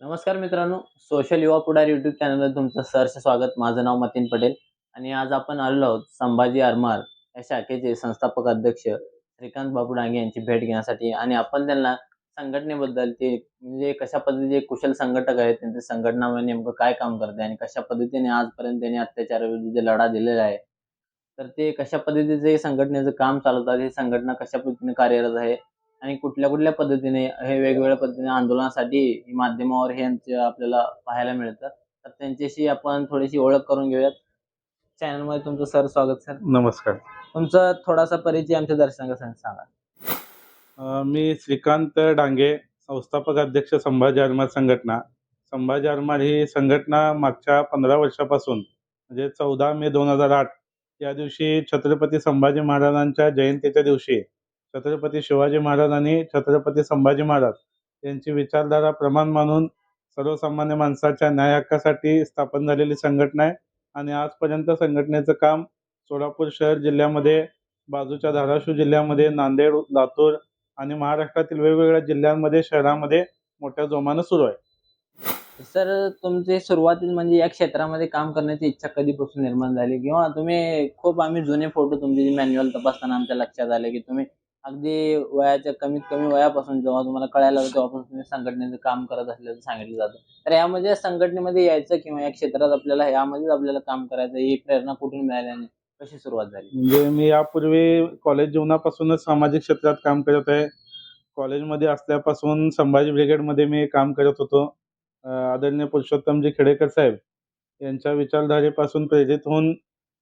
नमस्कार मित्रांनो सोशल युवा पुढार युट्यूब चॅनलवर तुमचं सहर्ष स्वागत. माझं नाव मतीन पटेल आणि आज आपण आलेलो आहोत संभाजी आरमार या शाखेचे संस्थापक अध्यक्ष श्रीकांत बाबू डांगे यांची भेट घेण्यासाठी आणि आपण त्यांना संघटनेबद्दल ते म्हणजे कशा पद्धतीचे कुशल संघटक आहेत त्यांच्या संघटनामध्ये नेमकं काय काम करते आणि कशा पद्धतीने आजपर्यंत त्यांनी अत्याचाराविरुद्ध लढा दिलेला आहे. तर ते कशा पद्धतीचे संघटनेचं काम चालवतात हे संघटना कशा पद्धतीने कार्यरत आहे आणि कुठल्या कुठल्या पद्धतीने हे वेगवेगळ्या पद्धतीने आंदोलनासाठी माध्यमावर हे आपल्याला पाहायला मिळतं. तर त्यांच्याशी आपण थोडीशी ओळख करून घेऊयात. चॅनलमध्ये तुमचं सर स्वागत सर. नमस्कार. तुमचा थोडासा परिचय आमच्या दर्शकांना सांगा. मी श्रीकांत डांगे संस्थापक अध्यक्ष संभाजी आरमार संघटना. संभाजी आरमार ही संघटना मागच्या पंधरा वर्षापासून म्हणजे चौदा मे दोन हजार आठ या दिवशी छत्रपती संभाजी महाराजांच्या जयंतीच्या दिवशी छत्रपती शिवाजी महाराज आणि छत्रपती संभाजी महाराज यांची विचारधारा प्रमाण मानून सर्वसामान्य माणसाच्या न्याय हक्कासाठी स्थापन झालेली संघटना आहे. आणि आजपर्यंत संघटनेचं काम सोलापूर शहर जिल्ह्यामध्ये बाजूच्या धाराशिव जिल्ह्यामध्ये नांदेड लातूर आणि महाराष्ट्रातील वेगवेगळ्या जिल्ह्यांमध्ये शहरामध्ये मोठ्या जोमानं सुरू आहे. सर तुमचे सुरुवातीला म्हणजे या क्षेत्रामध्ये काम करण्याची इच्छा कधीपासून निर्माण झाली? किंवा तुम्ही खूप आम्ही जुने फोटो तुमचे मॅन्युअल तपासताना आमच्या लक्षात आले की तुम्ही अगदी वयाच्या कमीत कमी वयापासून जेव्हा तुम्हाला कळायला लागलं तेव्हापासून तुम्ही संघटनेचं काम करत असल्याचं सांगितलं जातं. तर यामध्ये संघटनेमध्ये यायचं किंवा या क्षेत्रात आपल्याला यामध्येच आपल्याला काम करायचं ही प्रेरणा कुठून मिळाल्याने कशी सुरुवात झाली? म्हणजे मी यापूर्वी कॉलेज जीवनापासूनच सामाजिक क्षेत्रात काम करत आहे. कॉलेजमध्ये असल्यापासून संभाजी ब्रिगेडमध्ये मी काम करत होतो. आदरणीय पुरुषोत्तमजी खेडेकर साहेब यांच्या विचारधारेपासून प्रेरित होऊन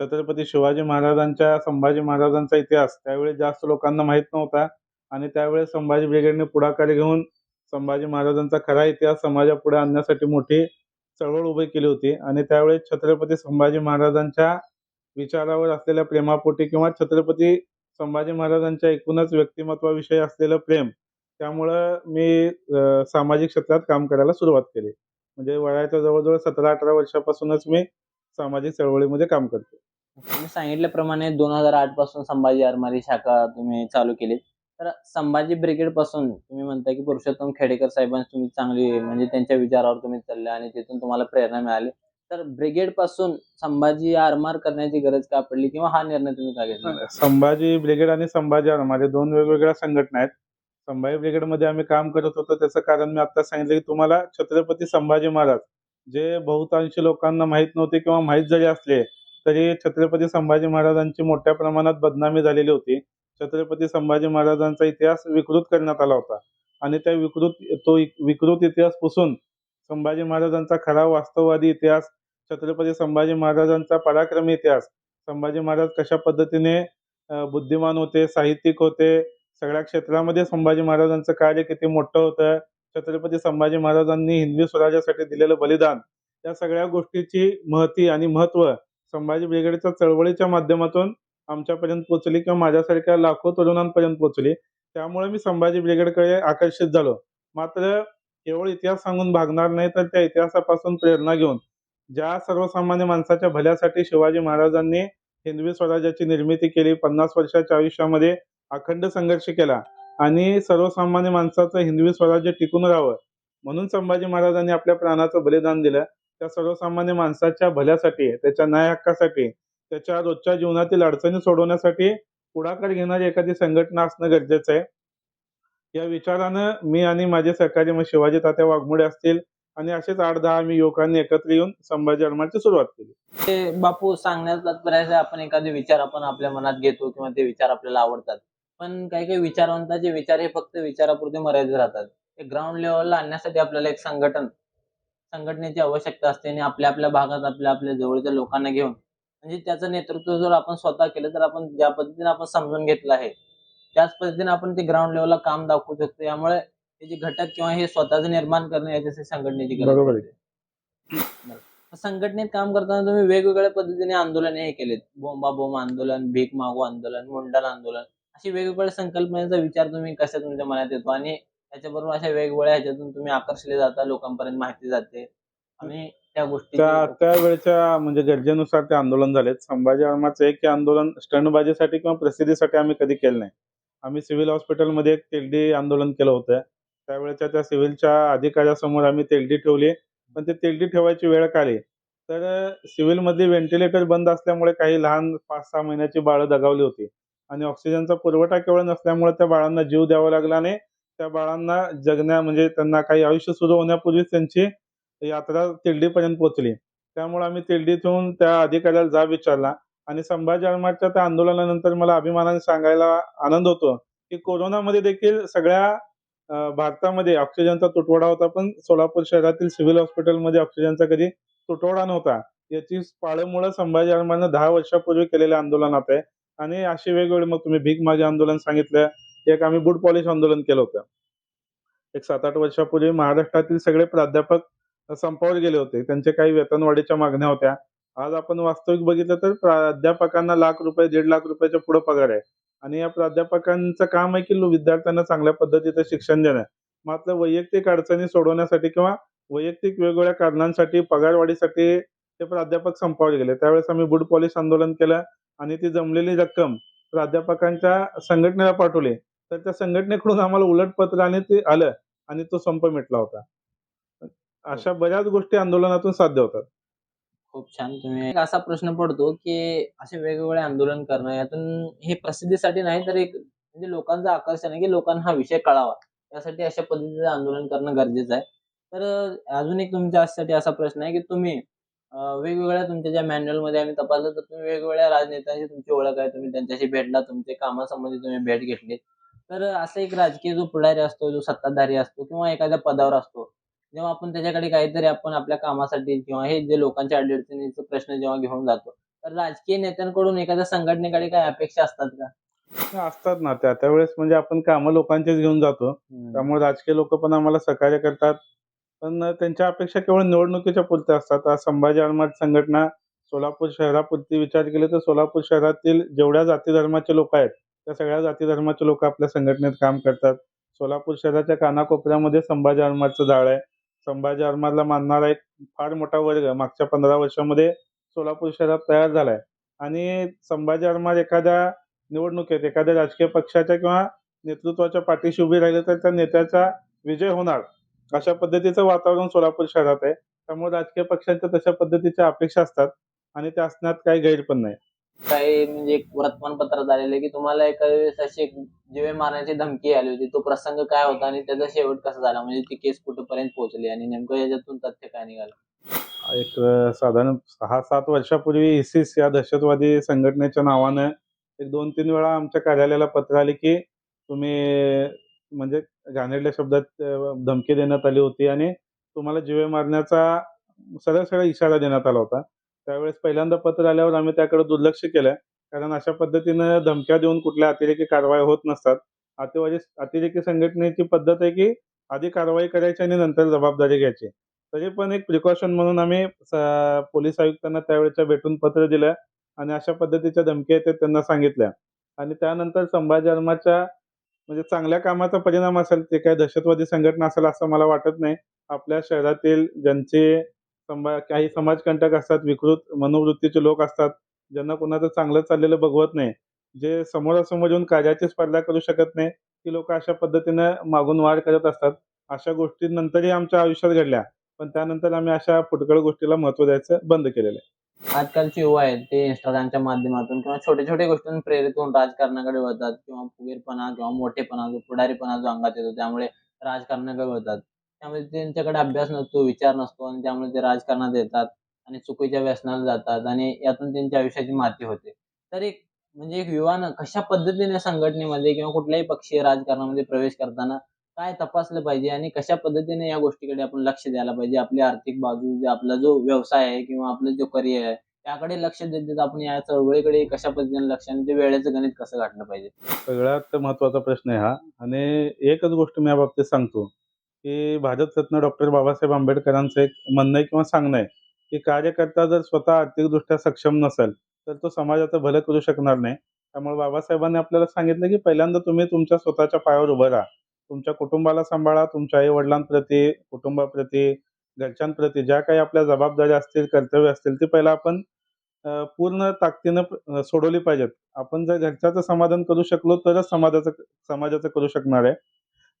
छत्रपती शिवाजी महाराजांच्या संभाजी महाराजांचा इतिहास. त्यावेळी जास्त लोकांना माहीत नव्हता आणि त्यावेळेस संभाजी ब्रिगेडने पुढाकार घेऊन संभाजी महाराजांचा खरा इतिहास समाजापुढे आणण्यासाठी मोठी चळवळ उभी केली होती. आणि त्यावेळेस छत्रपती संभाजी महाराजांच्या विचारावर असलेल्या प्रेमापोटी किंवा छत्रपती संभाजी महाराजांच्या एकूणच व्यक्तिमत्वाविषयी असलेलं प्रेम त्यामुळं मी सामाजिक क्षेत्रात काम करायला सुरुवात केली. म्हणजे वयाच्या जवळजवळ सतरा अठरा वर्षापासूनच मी सामाजिक चळवळीमध्ये काम करतो तुम्ही सांगितल्याप्रमाणे दोन हजार आठपासून संभाजी आरमारी शाखा तुम्ही चालू केली. तर संभाजी ब्रिगेडपासून तुम्ही म्हणता की पुरुषोत्तम खेडेकर साहेबांची तुम्ही चांगली म्हणजे त्यांच्या विचारावर तुम्ही चालले आणि तिथून तुम्हाला प्रेरणा मिळाली. तर ब्रिगेडपासून संभाजी आरमार करण्याची गरज का पडली किंवा हा निर्णय तुम्ही का घेतला? संभाजी ब्रिगेड आणि संभाजी आरमार हे दोन वेगवेगळ्या संघटना आहेत. संभाजी ब्रिगेडमध्ये आम्ही काम करत होतो. त्याचं कारण मी आता सांगितलं की तुम्हाला छत्रपती संभाजी महाराज जे बहुतांशी लोकांना माहीत नव्हते किंवा माहीत जरी असले तरी छत्रपती संभाजी महाराजांची मोठ्या प्रमाणात बदनामी झालेली होती. छत्रपती संभाजी महाराजांचा इतिहास विकृत करण्यात आला होता. आणि त्या विकृत तो विकृत इतिहास पुसून संभाजी महाराजांचा खरा वास्तववादी इतिहास छत्रपती संभाजी महाराजांचा पराक्रमी इतिहास संभाजी महाराज कशा पद्धतीने बुद्धिमान होते साहित्यिक होते सगळ्या क्षेत्रामध्ये संभाजी महाराजांचं कार्य किती मोठं होतं छत्रपती संभाजी महाराजांनी हिंदवी स्वराज्यासाठी दिलेलं बलिदान या सगळ्या गोष्टीची महती आणि महत्त्व संभाजी ब्रिगेडच्या चळवळीच्या माध्यमातून आमच्यापर्यंत पोहोचली किंवा माझ्यासारख्या लाखो तरुणांपर्यंत पोहोचली. त्यामुळे मी संभाजी ब्रिगेडकडे आकर्षित झालो. मात्र केवळ इतिहास सांगून भागणार नाही तर त्या इतिहासापासून प्रेरणा घेऊन ज्या सर्वसामान्य माणसाच्या भल्यासाठी शिवाजी महाराजांनी हिंदवी स्वराज्याची निर्मिती केली पन्नास वर्षाच्या आयुष्यामध्ये अखंड संघर्ष केला आणि सर्वसामान्य माणसाचं हिंदवी स्वराज्य टिकून राहावं म्हणून संभाजी महाराजांनी आपल्या प्राणाचं बलिदान दिलं. त्या सर्वसामान्य माणसाच्या भल्यासाठी त्याच्या न्याय हक्कासाठी त्याच्या रोजच्या जीवनातील अडचणी सोडवण्यासाठी पुढाकार घेणारी एखादी संघटना असणं गरजेचं आहे. या विचारानं मी आणि माझे सहकारी मग शिवाजी तात्या वाघमोडे असतील आणि असेच आठ दहा आम्ही युवकांनी एकत्र येऊन संभाजी आरमारची सुरुवात केली. ते बापू सांगण्यात तात्पर्य आपण एखादे विचार आपण आपल्या मनात घेतो किंवा ते विचार आपल्याला आवडतात. पण काही काही विचारवंताचे विचार हे फक्त विचारापुरते मर्यादित राहतात. ते ग्राउंड लेवलला आणण्यासाठी आपल्याला एक संघटन संघटनेची आवश्यकता असते आणि आपल्या आपल्या भागात आपल्या आपल्या जवळच्या लोकांना घेऊन म्हणजे त्याचं नेतृत्व जर आपण स्वतः केलं तर आपण ज्या पद्धतीने आपण समजून घेतलं आहे त्याच पद्धतीने आपण ते ग्राउंड लेवलला काम दाखवू शकतो. यामुळे हे जे घटक किंवा हे स्वतःच निर्माण करणं याच्यासाठी संघटनेची गरज आहे. संघटनेत काम करताना तुम्ही वेगवेगळ्या पद्धतीने आंदोलने हे केलेत. बोंबा बोंब आंदोलन भीक मागू आंदोलन मुंडन आंदोलन अशी वेगवेगळ्या संकल्पनेचा विचार तुम्ही कशा तुमच्या मनात येतो? आणि त्याच्याबरोबर अशा वेगवेगळ्या ह्याच्यातून तुम्ही आकर्षले जाता लोकांपर्यंत माहिती जाते. आणि त्या गोष्टी त्या त्यावेळेच्या म्हणजे गरजेनुसार ते आंदोलन झालेत. संभाजी आरमारचं एक आंदोलन स्टंटबाजीसाठी किंवा प्रसिद्धीसाठी आम्ही कधी केलं नाही. आम्ही सिव्हिल हॉस्पिटलमध्ये एक तेलडी आंदोलन केलं होतं. त्यावेळेच्या त्या सिव्हिलच्या अधिकाऱ्यासमोर आम्ही तेलडी ठेवली. पण ते तेलडी ठेवायची वेळ आली? तर सिव्हिलमधली व्हेंटिलेटर बंद असल्यामुळे काही लहान पाच सहा महिन्याची बाळं दगावली होती. आणि ऑक्सिजनचा पुरवठा केवळ नसल्यामुळे त्या बाळांना जीव द्यावा लागला आणि त्या बाळांना जगण्या म्हणजे त्यांना काही आयुष्य सुरू होण्यापूर्वीच त्यांची यात्रा तेलडीपर्यंत पोहोचली. त्यामुळे आम्ही तेलडीतून त्या अधिकाऱ्याला जाब विचारला आणि संभाजी आरमारच्या त्या आंदोलनानंतर मला अभिमानाने सांगायला आनंद होतो की कोरोनामध्ये देखील सगळ्या भारतामध्ये ऑक्सिजनचा तुटवडा होता पण सोलापूर शहरातील सिव्हिल हॉस्पिटलमध्ये ऑक्सिजनचा कधी तुटवडा नव्हता. याची पाळंमुळं संभाजी आरमारनं दहा वर्षापूर्वी केलेल्या आंदोलनात आहे. आणि अशी वेगवेगळे मग तुम्ही भीक मागे आंदोलन सांगितलं एक आम्ही बूट पॉलिश आंदोलन केलं होतं. एक सात आठ वर्षापूर्वी महाराष्ट्रातील सगळे प्राध्यापक संपावर गेले होते. त्यांचे काही वेतनवाढीच्या मागण्या होत्या. आज आपण वास्तविक बघितलं तर प्राध्यापकांना लाख रुपये दीड लाख रुपयाच्या पुढे पगार आहे. आणि या प्राध्यापकांचं काम आहे की विद्यार्थ्यांना चांगल्या पद्धतीचं शिक्षण देणं. मात्र वैयक्तिक अडचणी सोडवण्यासाठी किंवा वैयक्तिक वेगवेगळ्या कारणांसाठी पगारवाढीसाठी ते प्राध्यापक संपावर गेले. त्यावेळेस आम्ही बुड पॉलिश आंदोलन केलं आणि ती जमलेली रक्कम प्राध्यापकांच्या संघटनेला पाठवली. तर त्या संघटनेकडून आम्हाला उलट पत्राने ते आलं आणि तो संप मिटला होता. अशा बऱ्याच गोष्टी आंदोलनातून साध्य होतात. खूप छान. तुम्ही असा प्रश्न पडतो की असे वेगवेगळे आंदोलन करणं यातून हे प्रसिद्धीसाठी नाही तर एक म्हणजे लोकांचं आकर्षण आहे की लोकांना हा विषय कळावा. यासाठी अशा पद्धतीचं आंदोलन करणं गरजेचं आहे. तर अजून एक तुमच्यासाठी असा प्रश्न आहे की तुम्ही वेगवेगळ्या तुमच्या ज्या मॅन्युअलमध्ये आम्ही तपासलं तर तुम्ही वेगवेगळ्या राजनेत्यांशी तुमची ओळख आहे. तुम्ही त्यांच्याशी भेटला तुमच्या कामासंबंधी तुम्ही भेट घेतली. तर असं एक राजकीय जो पुढारी असतो जो सत्ताधारी असतो किंवा एखाद्या पदावर असतो जेव्हा आपण त्याच्याकडे काहीतरी आपण आपल्या कामासाठी किंवा हे जे लोकांच्या अडचणीचे प्रश्न जेव्हा घेऊन जातो तर राजकीय नेत्यांकडून एखाद्या संघटनेकडे काय अपेक्षा असतात का? असतात ना. त्या त्यावेळेस म्हणजे आपण कामं लोकांचीच घेऊन जातो. त्यामुळे राजकीय लोक पण आम्हाला सहकार्य करतात. पण त्यांच्या अपेक्षा केवळ निवडणुकीच्या पुरत्या असतात. आज संभाजी आरमार संघटना सोलापूर शहरापुरती विचार केले तर सोलापूर शहरातील जेवढ्या जाती धर्माचे लोक आहेत त्या सगळ्या जाती धर्माचे लोक आपल्या संघटनेत काम करतात. सोलापूर शहराच्या कानाकोपऱ्यामध्ये संभाजी आरमारचं जाळ आहे. संभाजी आरमारला मानणारा एक फार मोठा वर्ग मागच्या पंधरा वर्षामध्ये सोलापूर शहरात तयार झालाय. आणि संभाजी आरमार एखाद्या निवडणुकीत एखाद्या राजकीय पक्षाच्या किंवा नेतृत्वाच्या पाठीशी उभी राहिले तर त्या नेत्याचा विजय होणार अशा पद्धतीचं वातावरण सोलापूर शहरात आहे. त्यामुळे राजकीय पक्षांच्या तशा पद्धतीच्या अपेक्षा असतात आणि त्या असण्यात काही गैर पण नाही. काही म्हणजे एक वर्तमानपत्रात आलेलं की तुम्हाला एका वेळेस अशी एक जीवे मारण्याची धमकी आली होती. तो प्रसंग काय होता आणि त्याचा शेवट कसा झाला? म्हणजे ती केस कुठपर्यंत पोहोचली आणि नेमकं याच्यातून तथ्य काय निघालं? एक साधारण सहा सात वर्षापूर्वी इसिस या दहशतवादी संघटनेच्या नावानं एक दोन तीन वेळा आमच्या कार्यालयाला पत्र आले की तुम्ही म्हणजे घाणेरड्या शब्दात धमकी देण्यात आली होती आणि तुम्हाला जीवे मारण्याचा सरळ सरळ इशारा देण्यात आला होता. त्यावेळेस पहिल्यांदा पत्र आल्यावर आम्ही त्याकडे दुर्लक्ष केलं कारण अशा पद्धतीनं धमक्या देऊन कुठल्या अतिरेकी कारवाया होत नसतात. अतिवादी अतिरेकी संघटनेची पद्धत आहे की आधी कारवाई करायची आणि नंतर जबाबदारी घ्यायची. तरी पण एक प्रिकॉशन म्हणून आम्ही स- पोलीस आयुक्तांना त्यावेळेच्या भेटून पत्र दिलं आणि अशा पद्धतीच्या धमक्या आहेत त्यांना सांगितल्या. आणि त्यानंतर संभाजी धर्माच्या म्हणजे चांगल्या कामाचा परिणाम असेल ते काय दहशतवादी संघटना असेल असं मला वाटत नाही. आपल्या शहरातील ज्यांचे काही समाजकंटक असतात विकृत मनोवृत्तीचे लोक असतात ज्यांना कोणाचं चांगलं चाललेलं बघवत नाही जे समोरासमोर येऊन कार्याची स्पर्धा करू शकत नाही ती लोक अशा पद्धतीने मागून वाढ करत असतात. अशा गोष्टी नंतरही आमच्या आयुष्यात घडल्या पण त्यानंतर आम्ही अशा फुटकळ गोष्टीला महत्त्व द्यायचं बंद केलेलं आहे. आजकालचे युवा आहेत ते इंस्टाग्रामच्या माध्यमातून किंवा छोट्या छोट्या गोष्टींतून प्रेरित होऊन राजकारणाकडे वळतात किंवा फुगीरपणा किंवा मोठेपणा पुढारीपणा जो अंगात येतो त्यामुळे राजकारणाकडे वळतात. त्यामुळे त्यांच्याकडे अभ्यास नसतो विचार नसतो आणि त्यामुळे ते राजकारणात येतात आणि चुकीच्या व्यसनाला जातात आणि यातून त्यांच्या आयुष्याची माती होते. तर एक म्हणजे एक युवानं कशा पद्धतीने संघटनेमध्ये किंवा कुठल्याही पक्षीय राजकारणामध्ये प्रवेश करताना काय तपासलं पाहिजे आणि कशा पद्धतीने या गोष्टीकडे आपण लक्ष द्यायला पाहिजे? आपली आर्थिक बाजू जे आपला जो व्यवसाय आहे किंवा आपलं जो करिअर आहे त्याकडे लक्ष देत देत आपण या चळवळीकडे कशा पद्धतीने लक्ष आणि ते वेळेचं गणित कसं गाठलं पाहिजे? सगळ्यात महत्त्वाचा प्रश्न आहे हा. आणि एकच गोष्ट मी या बाबतीत सांगतो. की भारतरत्न डॉक्टर बाबासाहेब आंबेडकरांचं एक म्हणणं आहे किंवा सांगणं आहे की कार्यकर्ता जर स्वतः आर्थिकदृष्ट्या सक्षम नसेल तर तो समाजाचं भलं करू शकणार नाही. त्यामुळे बाबासाहेबांनी आपल्याला सांगितलं की पहिल्यांदा तुम्ही तुमच्या स्वतःच्या पायावर उभं राहा. तुमच्या कुटुंबाला सांभाळा तुमच्या आई वडिलांप्रती कुटुंबाप्रती घरच्यांप्रती ज्या काही आपल्या जबाबदाऱ्या असतील कर्तव्य असतील ती पहिला आपण पूर्ण ताकदीनं सोडवली पाहिजेत. आपण जर घरच्याचं समाधान करू शकलो तरच समाजाचं समाजाचं करू शकणार आहे.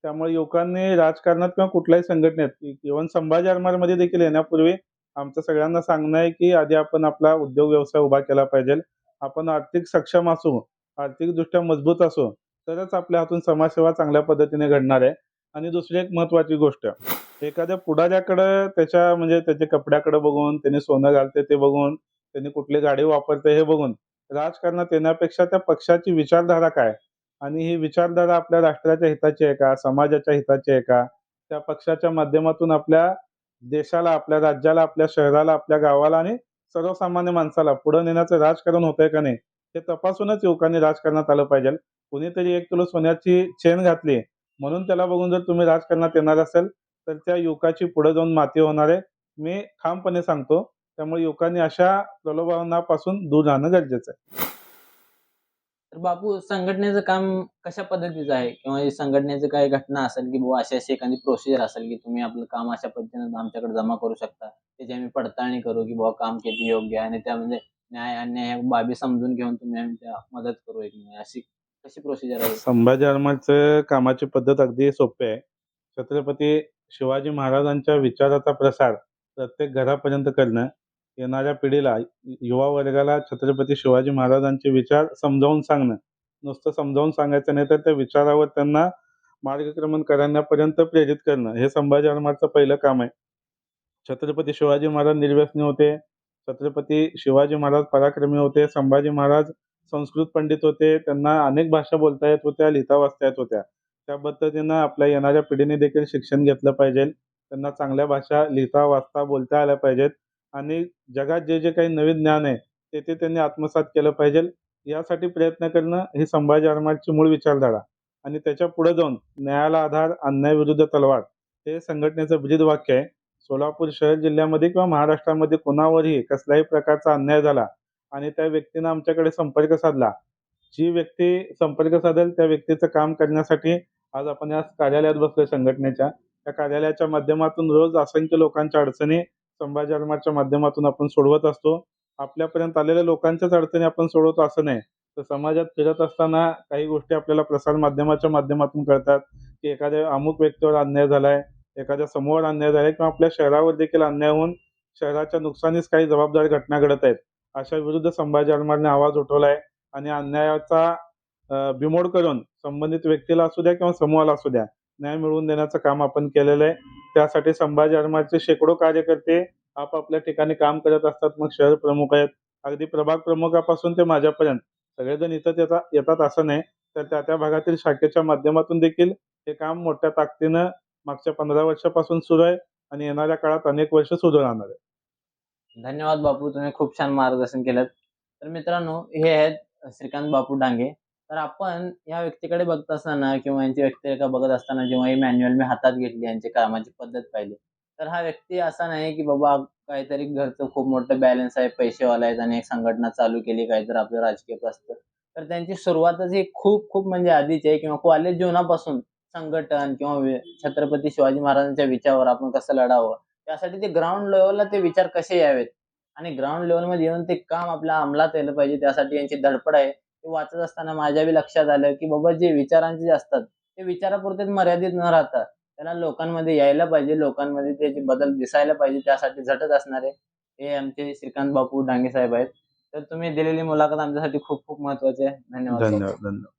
त्यामुळे युवकांनी राजकारणात किंवा कुठल्याही संघटनेत इव्हन संभाजी आरमारमध्ये देखील येण्यापूर्वी आमचं सगळ्यांना सांगणं आहे की आधी आपण आपला उद्योग व्यवसाय उभा केला पाहिजे. आपण आर्थिक सक्षम असू आर्थिकदृष्ट्या मजबूत असू तरच आपल्या हातून समाजसेवा चांगल्या पद्धतीने घडणार आहे. आणि दुसरी एक महत्त्वाची गोष्ट एखाद्या पुढाऱ्याकडं त्याच्या म्हणजे त्याच्या कपड्याकडे बघून त्याने सोनं घालते ते बघून त्यांनी कुठली गाडी वापरते हे बघून राजकारणात येण्यापेक्षा त्या पक्षाची विचारधारा काय? आणि ही विचारधारा आपल्या राष्ट्राच्या हिताची आहे का? समाजाच्या हिताची आहे का? त्या पक्षाच्या माध्यमातून आपल्या देशाला आपल्या राज्याला आपल्या शहराला आपल्या गावाला आणि सर्वसामान्य माणसाला पुढे नेण्याचं राजकारण होतंय का नाही हे तपासूनच युवकांनी राजकारणात आलं पाहिजे. कुणीतरी एक किलो सोन्याची चेन घातली म्हणून त्याला बघून जर तुम्ही राजकारणात येणार असेल तर त्या युवकाची पुढे जाऊन माती होणार आहे. मी ठामपणे सांगतो त्यामुळे युवकांनी अशा प्रलोभनापासून दूर राहणं गरजेचं आहे. तर बापू संघटनेचं काम कशा पद्धतीचं आहे? किंवा संघटनेचं काही घटना असेल की बुवा अशी अशी एखादी प्रोसिजर असेल की तुम्ही आपलं काम अशा पद्धतीनं आमच्याकडे जमा करू शकता? त्याची आम्ही पडताळणी करू की बुवा काम किती योग्य आहे आणि त्यामध्ये म्हणजे न्याय अन्याय बाबी समजून घेऊन तुम्ही आम्ही मदत करू एक अशी कशी प्रोसिजर आहे? संभाजी आरमारचं कामाची पद्धत अगदी सोपी आहे. छत्रपती शिवाजी महाराजांच्या विचाराचा प्रसार प्रत्येक घरापर्यंत करणं येणाऱ्या पिढीला युवा वर्गाला छत्रपती शिवाजी महाराजांचे विचार समजावून सांगणं. नुसतं समजावून सांगायचं नाही तर त्या विचारावर त्यांना मार्गक्रमण करण्यापर्यंत प्रेरित करणं. हे संभाजी आरमारचं पहिलं काम आहे. छत्रपती शिवाजी महाराज निर्व्यसनी होते. छत्रपती शिवाजी महाराज पराक्रमी होते. संभाजी महाराज संस्कृत पंडित होते. त्यांना अनेक भाषा बोलता येत होत्या लिहिता वाचता येत होत्या. त्या पद्धतीनं आपल्या येणाऱ्या पिढीने देखील शिक्षण घेतलं पाहिजे. त्यांना चांगल्या भाषा लिहिता वाचता बोलता आल्या पाहिजेत. आणि जगात जे जे काही नवीन ज्ञान आहे ते ते त्यांनी आत्मसात केलं पाहिजे. यासाठी प्रयत्न करणं ही संभाजी आरमाडची मूळ विचारधारा. आणि त्याच्या पुढे जाऊन न्यायाला आधार अन्यायविरुद्ध तलवार हे संघटनेचं ब्रीद वाक्य आहे. सोलापूर शहर जिल्ह्यामध्ये किंवा महाराष्ट्रामध्ये कोणावरही कसल्याही प्रकारचा अन्याय झाला आणि त्या व्यक्तीनं आमच्याकडे संपर्क साधला जी व्यक्ती संपर्क साधेल त्या व्यक्तीचं काम करण्यासाठी आज आपण या कार्यालयात बसलोय संघटनेच्या. त्या कार्यालयाच्या माध्यमातून रोज असंख्य लोकांच्या अडचणी संभाजी आरमारच्या माध्यमातून आपण सोडवत असतो. आपल्यापर्यंत आलेल्या लोकांच्याच अडचणी आपण सोडवतो असं नाही. तर समाजात फिरत असताना काही गोष्टी आपल्याला प्रसार माध्यमाच्या माध्यमातून कळतात. की एखाद्या अमुक व्यक्तीवर अन्याय झालाय एखाद्या समूहावर अन्याय झालाय किंवा आपल्या शहरावर देखील अन्याय होऊन शहराच्या नुकसानीस काही जबाबदार घटना घडत आहेत. अशा विरुद्ध संभाजी आरमारने आवाज उठवलाय आणि अन्यायाचा बिमोड करून संबंधित व्यक्तीला असू द्या किंवा समूहाला असू द्या न्याय मिळवून देण्याचं काम आपण केलेलं आहे. त्यासाठी संभाजी आरमारचे शेकडो कार्यकर्ते आपापल्या ठिकाणी काम करत असतात. मग शहर प्रमुख आहेत. अगदी प्रभाग प्रमुखापासून ते माझ्यापर्यंत. सगळेजण इथं येतात येतात असं नाही. तर त्या त्या भागातील शाखेच्या माध्यमातून देखील हे काम मोठ्या ताकदीनं मागच्या पंधरा वर्षापासून सुरू आहे आणि येणाऱ्या काळात अनेक वर्ष सुरू राहणार आहे. धन्यवाद बापू तुम्ही खूप छान मार्गदर्शन केलं तर मित्रांनो हे आहेत श्रीकांत बापू डांगे. तर आपण या व्यक्तीकडे बघत असताना किंवा यांची व्यक्तिरेखा बघत असताना जेव्हा ही मॅन्युअल मी हातात घेतली यांची कामाची पद्धत पाहिली तर हा व्यक्ती असा नाही की बाबा काहीतरी घरचं खूप मोठं बॅलन्स आहे पैसेवाला आहेत आणि एक संघटना चालू केली काहीतरी आपलं राजकीय प्रस्त तर त्यांची सुरुवातच ही खूप खूप म्हणजे आधीची आहे किंवा कॉलेज जीवनापासून संघटन किंवा छत्रपती शिवाजी महाराजांच्या विचारावर आपण कसं लढावं त्यासाठी ते ग्राउंड लेवलला ते विचार कसे यावेत? आणि ग्राउंड लेवलमध्ये येऊन ते काम आपल्या अंमलात यायला पाहिजे त्यासाठी यांची धडपड आहे. ते वाचत असताना माझ्या बी लक्षात आलं की बाबा जे विचारांचे जे असतात ते विचारापुरतेच मर्यादित न राहता त्याला लोकांमध्ये यायला पाहिजे. लोकांमध्ये त्याचे बदल दिसायला पाहिजे. त्यासाठी झटत असणारे हे आमचे श्रीकांत बापू डांगे साहेब आहेत. तर तुम्ही दिलेली मुलाखत आमच्यासाठी खूप खूप महत्वाची आहे. धन्यवाद. धन्यवाद धन्यवाद.